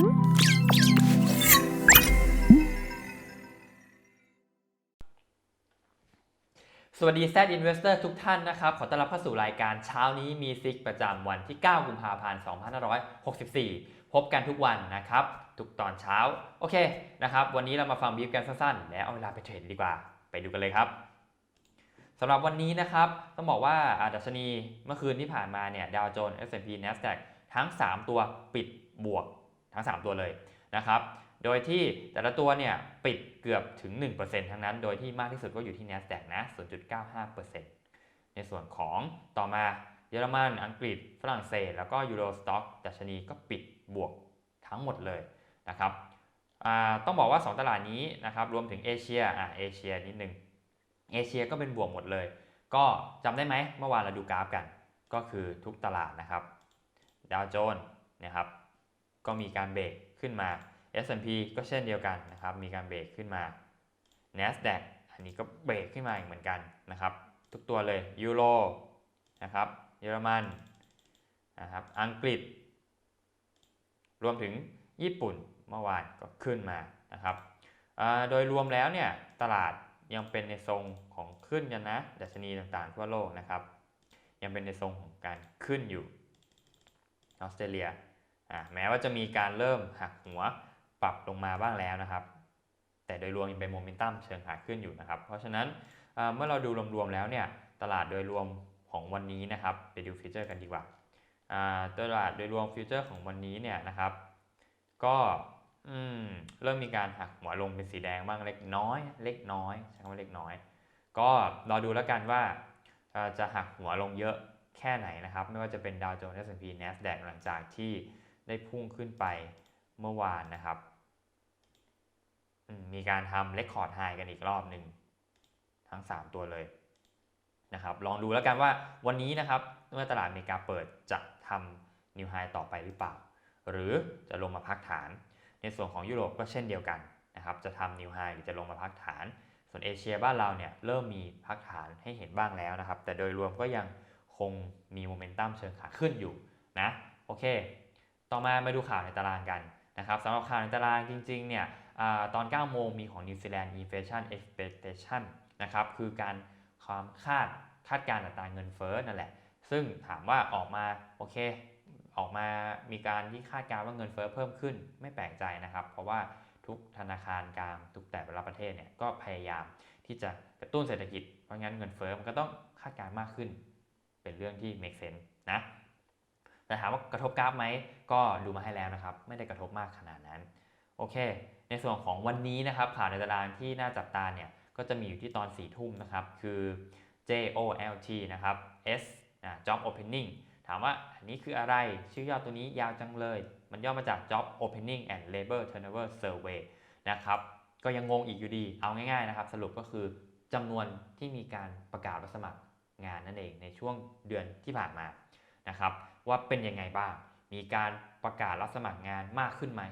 สวัสดีแซดอินเวสเตอร์ทุกท่านนะครับ ขอต้อนรับเข้าสู่รายการเช้านี้มีซิกประจำวันที่ 9 กุมภาพันธ์ 2564 พบกันทุกวันนะครับ ทุกตอนเช้า โอเคนะครับ วันนี้เรามาฟังบีฟกันสั้นๆ แล้วเอาเวลาไปเทรดดีกว่า ไปดูกันเลยครับสำหรับวันนี้นะครับ ต้องบอกว่าอาดัชนีเมื่อคืนที่ผ่านมาเนี่ยดาวโจนส์ S&P NASDAQ ทั้ง 3 ตัวปิดบวก ทั้ง 3 ตัวเลยนะครับโดยที่แต่ละตัวเนี่ยปิดเกือบถึง 1%ทั้งนั้น โดยที่มากที่สุดก็อยู่ที่ NASDAQ นะ 0.95%ในส่วนของต่อมาเยอรมัน อังกฤษ ฝรั่งเศส แล้วก็ยูโรสต็อกดัชนีก็ปิดบวกทั้งหมดเลยนะครับต้องบอกว่า 2 ตลาดนี้นะครับรวมถึงเอเชียอ่าเอเชียนิดนึงเอเชียก็เป็นบวกหมดเลย ก็จำได้ไหมเมื่อวานเราดูกราฟกัน ก็คือทุกตลาดนะครับดาวโจนส์นะครับ ก็มีการเบรกขึ้นมา S&P ก็เช่นเดียวกันนะครับ มีการเบรกขึ้นมา NASDAQ อันนี้ก็เบรกขึ้นมาอีกเหมือนกันนะครับ ทุกตัวเลยยูโรนะครับเยอรมันนะครับอังกฤษ รวมถึงญี่ปุ่นเมื่อวานก็ขึ้นมานะครับโดยรวมแล้วเนี่ยตลาดยังเป็นในทรงของขึ้นกันนะดัชนีต่างๆทั่วโลกนะครับ ยังเป็นในทรงของการขึ้นอยู่ออสเตรเลีย แม้ว่าจะมีการเริ่มหักหัวปรับลงมาบ้างแล้วนะครับ แต่โดยรวมยังเป็นโมเมนตัมเชิงขาขึ้นอยู่นะครับ เพราะฉะนั้นเมื่อเราดูรวมๆแล้วเนี่ยตลาดโดยรวมของวันนี้นะครับไปดูฟิวเจอร์กันดีกว่าตลาดโดยรวมฟิวเจอร์ของวันนี้เนี่ยนะครับ ก็เริ่มมีการหักหัวลงเป็นสีแดงบ้างเล็กน้อย เล็กน้อยใช้คำว่าเล็กน้อย ก็รอดูแล้วกันว่าจะหักหัวลงเยอะแค่ไหนนะครับ ไม่ว่าจะเป็นดาวโจนส์ S&P NASDAQ หลังจากที่ ได้พุ่งขึ้นไปเมื่อวานนะครับมมีการทำเลคคอร์ดไฮกันอีกรอบหนึ่งทั้ง 3 ตัวเลยนะครับ ลองดูแล้วกันว่าวันนี้นะครับเมื่อตลาดอเมริกาเปิดจะทำนิวไฮต่อไปหรือเปล่า หรือจะลงมาพักฐาน ในส่วนของยุโรปก็เช่นเดียวกันนะครับ จะทำนิวไฮหรือจะลงมาพักฐาน ส่วนเอเชียบ้านเราเนี่ยเริ่มมีพักฐานให้เห็นบ้างแล้วนะครับ แต่โดยรวมก็ยังคงมีโมเมนตัมเชิงขาขึ้นอยู่นะ โอเค ต่อมามาดูข่าวในตารางกันนะครับสำหรับข่าวในตารางจริงๆเนี่ยอตอน 9 โมงมีของ New Zealand Inflation Expectation นะครับคือการความคาดคาดการณ์อัตราเงินเฟ้อนั่นแหละ ซึ่งถามว่าออกมาโอเค ออกมามีการที่คาดการณ์ว่าเงินเฟ้อเพิ่มขึ้นไม่แปลกใจนะครับ เพราะว่าทุกธนาคารกลางทุกแต่ละประเทศเนี่ยก็พยายามที่จะกระตุ้นเศรษฐกิจ เพราะงั้นเงินเฟ้อมันก็ต้องคาดการณ์มากขึ้น เป็นเรื่องที่ make sense นะ แต่ถามว่ากระทบกราฟไหมก็ดูมาให้แล้วนะครับ ไม่ได้กระทบมากขนาดนั้น โอเค ในส่วนของวันนี้นะครับข่าวในตารางที่น่าจับตาเนี่ยก็จะมีอยู่ที่ตอน4ี่ทุ่มนะครับ คือ JOLT นะครับ S อ่า Job Opening ถามว่าอันนี้คืออะไรชื่อย่อตัวนี้ยาวจังเลย มันย่อมาจาก Job Opening and Labor Turnover Survey นะครับก็ยังงงอีกอยู่ดี เอาง่ายๆนะครับ สรุปก็คือจำนวนที่มีการประกาศรับสมัครงานนั่นเองในช่วงเดือนที่ผ่านมานะครับ ว่าเป็นยังไงบ้าง มีการประกาศรับสมัครงานมากขึ้นไหม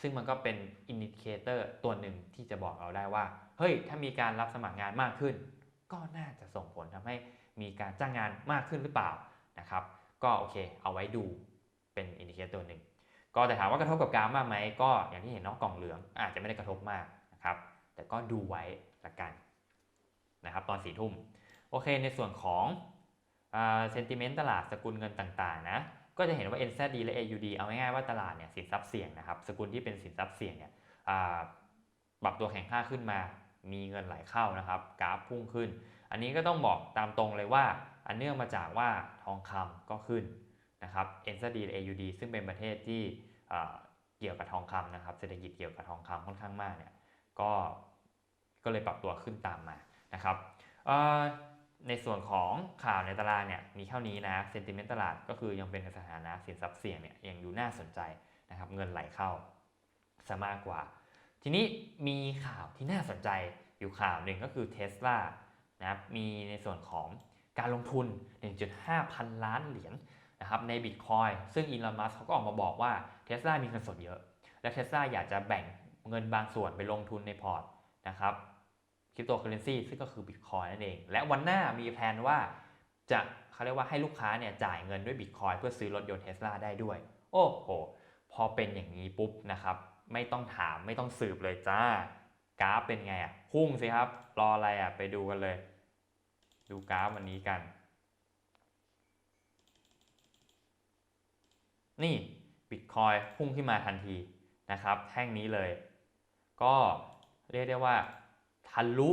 ซึ่งมันก็เป็นอินดิเคเตอร์ตัวหนึ่งที่จะบอกเราได้ว่า เฮ้ย ถ้ามีการรับสมัครงานมากขึ้น ก็น่าจะส่งผลทำให้มีการจ้างงานมากขึ้นหรือเปล่านะครับ ก็โอเค เอาไว้ดูเป็นอินดิเคเตอร์หนึ่ง ก็แต่ถามว่ากระทบกับกาฟมากไหม ก็อย่างที่เห็นเนอกกล่องเหลือง อาจจะไม่ได้กระทบมากนะครับ แต่ก็ดูไว้ละกันนะครับตอนสี่ทุ่ม โอเค ในส่วนของ เซนติเมนต์ตลาดสกุลเงินต่างๆนะก็จะเห็นว่า NZD และ AUD เอาง่ายๆว่าตลาดเนี่ยสินทรัพย์เสี่ยงนะครับสกุลที่เป็นสินทรัพย์เสี่ยงเนี่ยปรับตัวแข็งค่าขึ้นมามีเงินไหลเข้านะครับกราฟพุ่งขึ้น อันนี้ก็ต้องบอกตามตรงเลยว่า อันเนื่องมาจากว่าทองคำก็ขึ้นนะครับ NZD และ AUD ซึ่งเป็นประเทศที่เกี่ยวกับทองคำนะครับเศรษฐกิจเกี่ยวกับทองคำค่อนข้างมากเนี่ยก็ก็เลยปรับตัวขึ้นตามมานะครับ ในส่วนของข่าวในตลาดเนี่ยมีเท่านี้นะเซนติเมนต์ตลาดก็คือยังเป็นสถานะสินทรัพย์เสี่ยงเนี่ยยังดูน่าสนใจนะครับเงินไหลเข้าซะมากกว่า ทีนี้มีข่าวที่น่าสนใจอยู่ข่าวหนึ่งก็คือ Tesla นะครับมีในส่วนของการลงทุน 1.5 พันล้านเหรียญนะครับใน Bitcoin ซึ่งอีลอนมัสเขาก็ออกมาบอกว่า Tesla มีเงินสดเยอะ และ Tesla อยากจะแบ่งเงินบางส่วนไปลงทุนในพอร์ตนะครับ คริปโตเคอเรนซีซึ่งก็คือ Bitcoin นั่นเอง และวันหน้ามีแผนว่าจะเขาเรียกว่าให้ลูกค้าเนี่ยจ่ายเงินด้วย Bitcoin เพื่อซื้อรถยนต์ Tesla ได้ด้วย โอ้โหพพอเป็นอย่างนี้ปุ๊บนะครับ ไม่ต้องถามไม่ต้องสืบเลยจ้ากราฟเป็นไงอะพุ่งสิครับ รออะไรอะไปดูกันเลย ดูกราฟวันนี้กัน นี่บิตคอยพุ่งขึ้นมาทันทีนะครับแท่งนี้เลย ก็เรียกได้ว่า ทะลุ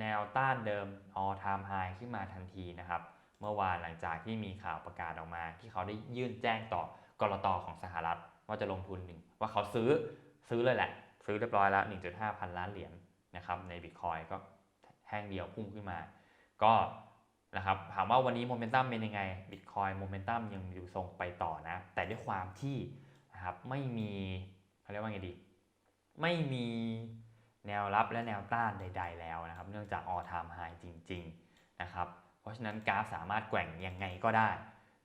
แนวต้านเดิม all time high ขึ้นมาทันทีนะครับ เมื่อวานหลังจากที่มีข่าวประกาศออกมา ที่เขาได้ยื่นแจ้งต่อกรตของสหรัฐ ว่าจะลงทุนหนึ่งว่าเขาซื้อซื้อเลยแหละ ซื้อเรียบร้อยแล้ว 1.5 พันล้านเหรียญนะครับในบิตคอยก็แท่งเดียวพุ่งขึ้นมา ก็นะครับถามว่าวันนี้โมเมนตัมเป็นยังไงบิตคอยโมเมนตัมยังอยู่ทรงไปต่อนะ แต่ด้วยความที่นะครับไม่มีเขาเรียกว่าไงดี ไม่มี แนวรับและแนวต้านใด ๆ แล้วนะครับ เนื่องจาก all time high จริง ๆ นะครับ เพราะฉะนั้นกราฟสามารถแกว่งยังไงก็ได้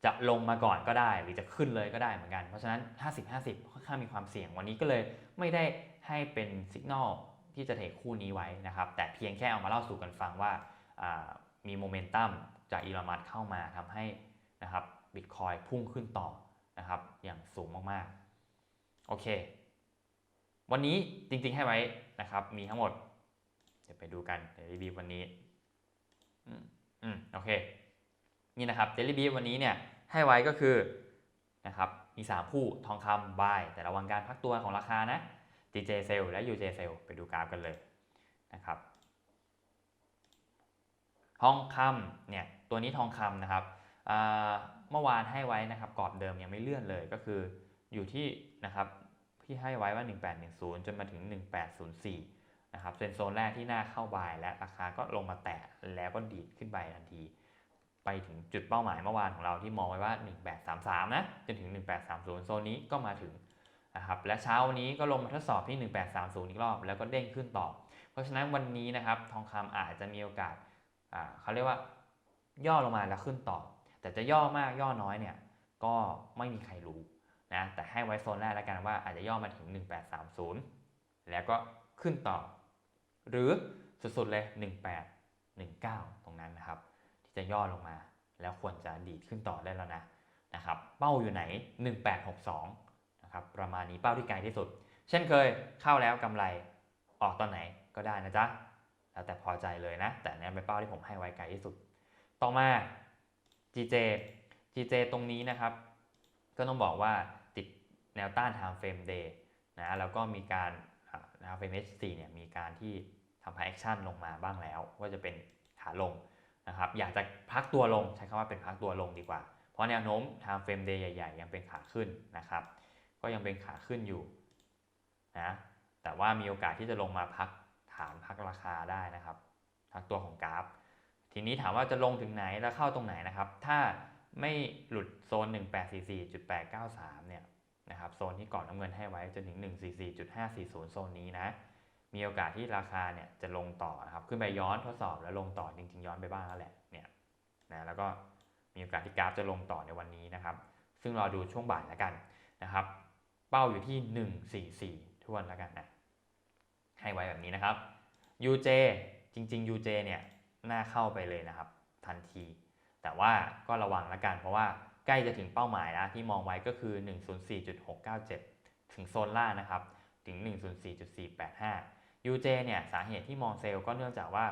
จะลงมาก่อนก็ได้ หรือจะขึ้นเลยก็ได้เหมือนกัน เพราะฉะนั้น 50-50 ค่อนข้างมีความเสี่ยงวันนี้ก็เลยไม่ได้ให้เป็นสัญญาณที่จะเทคคู่นี้ไว้นะครับ แต่เพียงแค่เอามาเล่าสู่กันฟังว่ามีโมเมนตัมจากอีลอนมัสเข้ามาทำให้นะครับบิตคอยพุ่งขึ้นต่อนะครับอย่างสูงมากๆ โอเค วันนี้จริงๆให้ไว้นะครับ มีทั้งหมด เดี๋ยวไปดูกันเดี๋ยวรีวันนี้อืมอืมโอเค นี่นะครับเดลิบีวันนี้เนี่ยให้ไว้ก็คือนะครับมี 3 คู่ทองคำบาย แต่ระวังการพักตัวของราคานะ DJ s e l และ UJ s e l ไปดูกราฟกันเลยนะครับทองคำเนี่ยตัวนี้ทองคำนะครับเมื่อวานให้ไว้นะครับกรอบเดิมยังไม่เลื่อนเลยก็คืออยู่ที่นะครับ ที่ให้ไว้ว่า 1810 จนมาถึง 1804 นะครับเป็นโซนแรกที่น่าเข้าบายและราคาก็ลงมาแตะแล้วก็ดีดขึ้นไปทันที ไปถึงจุดเป้าหมายเมื่อวานของเราที่มองไว้ว่า 1833 นะ จนถึง 1830 โซนนี้ก็มาถึงนะครับและเช้าวันนี้ก็ลงมาทดสอบที่ 1830 อีกรอบ แล้วก็เด้งขึ้นต่อ เพราะฉะนั้นวันนี้นะครับทองคำอาจจะมีโอกาสเขาเรียกว่าย่อลงมาแล้วขึ้นต่อ แต่จะย่อมากย่อน้อยเนี่ยก็ไม่มีใครรู้ นะแต่ให้ไว้โซนแรกแล้วกันว่าอาจจะย่อมาถึง 1830 แล้วก็ขึ้นต่อ หรือสุดๆเลย 1819 ตรงนั้นนะครับ ที่จะย่อลงมา แล้วควรจะดีดขึ้นต่อได้แล้วนะนะครับเป้าอยู่ไหน 1862 นะครับประมาณนี้เป้าที่ไกลที่สุด เช่นเคยเข้าแล้วกำไรออกตอนไหนก็ได้นะจ๊ะแล้วแต่พอใจเลยนะ แต่เนี่ยเป็นเป้าที่ผมให้ไว้ไกลที่สุด ต่อมา GJ GJ ตรงนี้นะครับ ก็ต้องบอกว่า แนวต้าน time frame day นะแล้วก็มีการนะครับ frame H4 เนี่ยมีการที่ทำ action ลงมาบ้างแล้วว่าจะเป็นขาลงนะครับอยากจะพักตัวลงใช้คำว่าเป็นพักตัวลงดีกว่า เพราะแนวโน้ม time frame day ใหญ่ๆ ยังเป็นขาขึ้นนะครับ ก็ยังเป็นขาขึ้นอยู่นะแต่ว่ามีโอกาสที่จะลงมาพักฐานพักราคาได้นะครับพักตัวของกราฟ ทีนี้ถามว่าจะลงถึงไหนแล้วเข้าตรงไหนนะครับ ถ้าไม่หลุดโซน 1844.893 เนี่ย นะครับโซนที่ก่อนน้ำเงินให้ไว้จนถึง 144.540 โซนนี้นะ มีโอกาสที่ราคาเนี่ยจะลงต่อนะครับ ขึ้นไปย้อนทดสอบแล้วลงต่อจริง ๆ ย้อนไปบ้างแล้วแหละเนี่ยนะแล้วก็มีโอกาสที่กราฟจะลงต่อในวันนี้นะครับ ซึ่งรอดูช่วงบ่ายแล้วกันนะครับ เป้าอยู่ที่ 144ทวนแล้วกันนะให้ไว้แบบนี้นะครับ UJ จริง ๆ UJ เนี่ยน่าเข้าไปเลยนะครับ ทันที แต่ว่าก็ระวังแล้วกันเพราะว่า ใกล้จะถึงเป้าหมายแล้วที่มองไว้ก็คือ 104.697 ถึงโซนล่านะครับ ถึง 104.485 UJ เนี่ยสาเหตุที่มองเซลล์ก็เนื่องจากว่า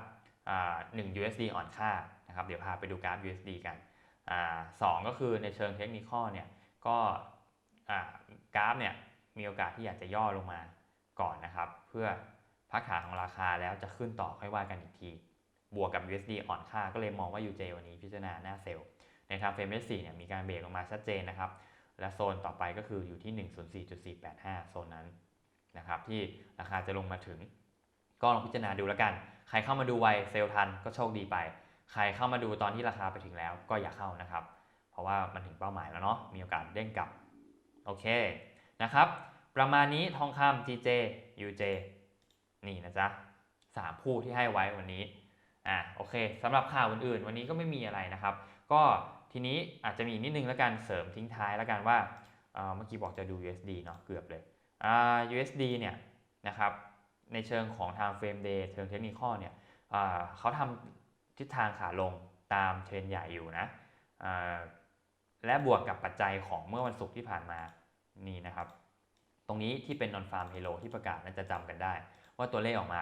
1 USD อ่อนค่านะครับ เดี๋ยวพาไปดูกราฟ USD กันสองก็คือในเชิงเทคนิคเนี่ยก็กราฟเนี่ยมีโอกาสที่อยากจะย่อลงมาก่อนนะครับ เพื่อพักฐานของราคาแล้วจะขึ้นต่อค่อยว่ากันอีกที บวกกับ USD อ่อนค่าก็เลยมองว่า UJ วันนี้พิจารณาหน้าเซลล์ ในทางเฟรม S4 เนี่ยมีการเบรกลงมาชัดเจนนะครับ และโซนต่อไปก็คืออยู่ที่ 104.485 โซนนั้นนะครับที่ราคาจะลงมาถึง ก็ลองพิจารณาดูแล้วกัน ใครเข้ามาดูไวเซลทันก็โชคดีไป ใครเข้ามาดูตอนที่ราคาไปถึงแล้วก็อย่าเข้านะครับ เพราะว่ามันถึงเป้าหมายแล้วเนาะมีโอกาสเด้งกลับโอเคนะครับ ประมาณนี้ทองคำ GJ UJ นี่นะจ๊ะสามคู่ที่ให้ไว้วันนี้อะโอเคสำหรับข่าวอื่นๆ วันนี้ก็ไม่มีอะไรนะครับ ก็ ทีนี้อาจจะมีนิดนึงแล้วกันเสริมทิ้งท้ายแล้วกันว่าเมื่อกี้บอกจะดู USD เนาะเกือบเลย USD เนี่ยนะครับในเชิงของ time frame day เชิงเทคนิคเนี่ยเขาทำทิศทางขาลงตามเทรนใหญ่อยู่นะและบวกกับปัจจัยของเมื่อวันศุกร์ที่ผ่านมานี่นะครับ ตรงนี้ที่เป็น non farm halo ที่ประกาศน่าจะจำกันได้ ว่าตัวเลขออกมา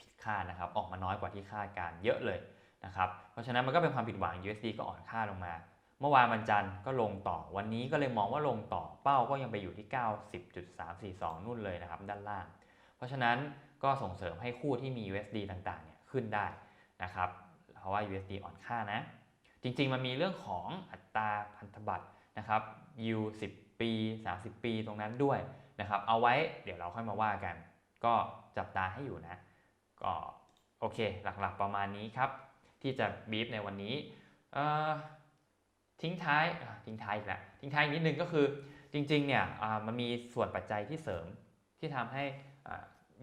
ผิดคาดนะครับ ออกมาน้อยกว่าที่คาดการเยอะเลย นะครับเพราะฉะนั้นมันก็เป็นความผิดหวัง USD ก็อ่อนค่าลงมา เมื่อวานวันจันทร์ก็ลงต่อวันนี้ก็เลยมองว่าลงต่อเป้าก็ยังไปอยู่ที่ 90.342 นู่นเลยนะครับด้านล่าง เพราะฉะนั้นก็ส่งเสริมให้คู่ที่มี USD ต่างๆเนี่ยขึ้นได้นะครับเพราะว่า USD อ่อนค่านะจริงๆ มันมีเรื่องของอัตราพันธบัตรนะครับ yield 10ปี 30 ปีตรงนั้นด้วยนะครับเอาไว้เดี๋ยวเราค่อยมาว่ากัน ก็จับตาให้อยู่นะ ก็โอเคหลักๆประมาณนี้ครับ ที่จะบีฟในวันนี้ทิ้งท้ายทิ้งท้ายอีกแล้วทิ้งท้ายอีกนิดนึงก็คือจริงๆเนี่ยมันมีส่วนปัจจัยที่เสริมที่ทำให้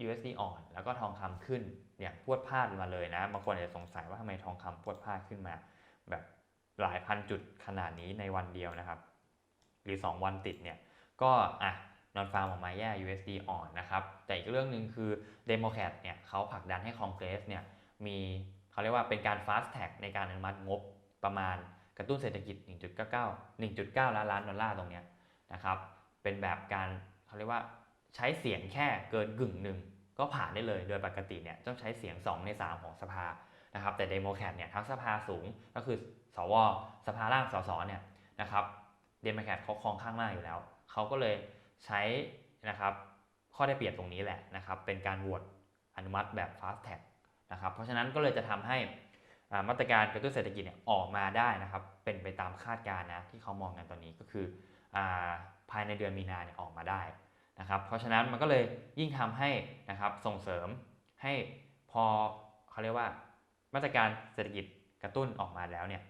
USD อ่อนแล้วก็ทองคำขึ้นอย่างพวดพลาดมาเลยนะบางคนอาจจะสงสัยว่าทำไมทองคำพวดพลาดขึ้นมา แบบหลายพันจุดขนาดนี้ในวันเดียวนะครับ หรือ 2 วันติดเนี่ยก็อะนอนฟาร์มออกมาแย่ USD อ่อนนะครับ แต่อีกเรื่องหนึ่งคือ d e m o c r a t เนี่ยเขาผลักดันให้คองเกรสเนี่ยมี เขาเรียกว่าเป็นการ fast track ในการอนุมัติงบประมาณกระตุ้นเศรษฐกิจ 1.99 1.9 ล้านล้านดอลลาร์ตรงนี้นะครับเป็นแบบการเขาเรียกว่าใช้เสียงแค่เกินกึ่งหนึ่งก็ผ่านได้เลยโดยปกติเนี่ยต้องใช้เสียง 2 ใน 3 ของสภานะครับแต่เดโมแครตเนี่ยทั้งสภาสูงก็คือสวสภาล่างสสเนี่ยนะครับเดโมแครตเขาครองข้างมากอยู่แล้ว เขาก็เลยใช้นะครับข้อได้เปรียบตรงนี้แหละนะครับเป็นการโหวตอนุมัติแบบ fast track นะครับ เพราะฉะนั้นก็เลยจะทำให้มาตรการกระตุ้นเศรษฐกิจเนี่ยออกมาได้นะครับ เป็นไปตามคาดการณ์นะที่เขามองกันตอนนี้ก็คืออภายในเดือนมีนาเนี่ยออกมาได้นะครับ เพราะฉะนั้นมันก็เลยยิ่งทำให้นะครับส่งเสริมให้พอเขาเรียกว่ามาตรการเศรษฐกิจกระตุ้นออกมาแล้วเนี่ย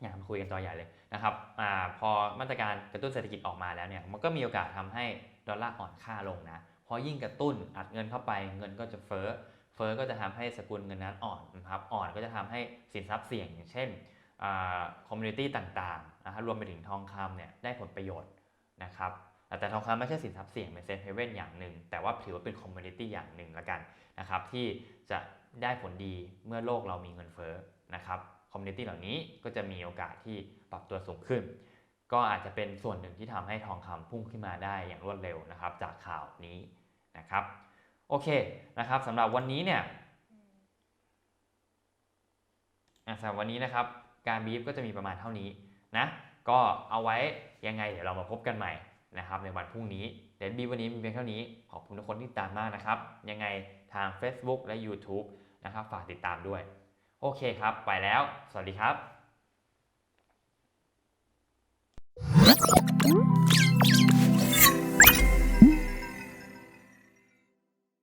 อย่ากมาคุยกันต่อใหญ่เลยนะครับอพอมาตรการกระตุ้นเศรษฐกิจออกมาแล้วเนี่ยมันก็มีโอกาสทำให้ดอลลาร์อ่อนค่าลงนะเพราะยิ่งกระตุ้นอัดเงินเข้าไปเงินก็จะเฟ้อ เฟอ้อก็จะทำให้สกุลเงินนั้นอ่อนนะครับอ่อนก็จะทำให้สินทรัพย์เสี่ยงอย่างเช่นคอมมูนิตี้ต่างๆนะครับรวมไปถึงทองคำเนี่ยได้ผลประโยชน์นะครับแต่ทองคำไม่ใช่สินทรัพย์เสี่ยงเป็นเซฟเฮเว่นอย่างหนึ่ง แต่ว่าถือว่าเป็นคอมมูนิตี้อย่างหนึ่งละกันนะครับที่จะได้ผลดีเมื่อโลกเรามีเงินเฟ้อนะครับคอมมูนิตี้เหล่านี้ก็จะมีโอกาสที่ปรับตัวสูงขึ้น ก็อาจจะเป็นส่วนหนึ่งที่ทำให้ทองคำพุ่งขึ้นมาได้อย่างรวดเร็วนะครับจากข่าวนี้นะครับ โอเคนะครับสำหรับวันนี้เนี่ยสำหรับวันนี้นะครับ การบีฟก็จะมีประมาณเท่านี้นะก็เอาไว้ยังไงเดี๋ยวเรามาพบกันใหม่นะครับในวันพรุ่งนี้เดี๋ยวบีฟวันนี้มีเพียงเท่านี้ ขอบคุณทุกคนที่ติดตามมากนะครับ ยังไงทาง Facebook และ YouTube นะครับฝากติดตามด้วย โอเคครับ ไปแล้ว สวัสดีครับ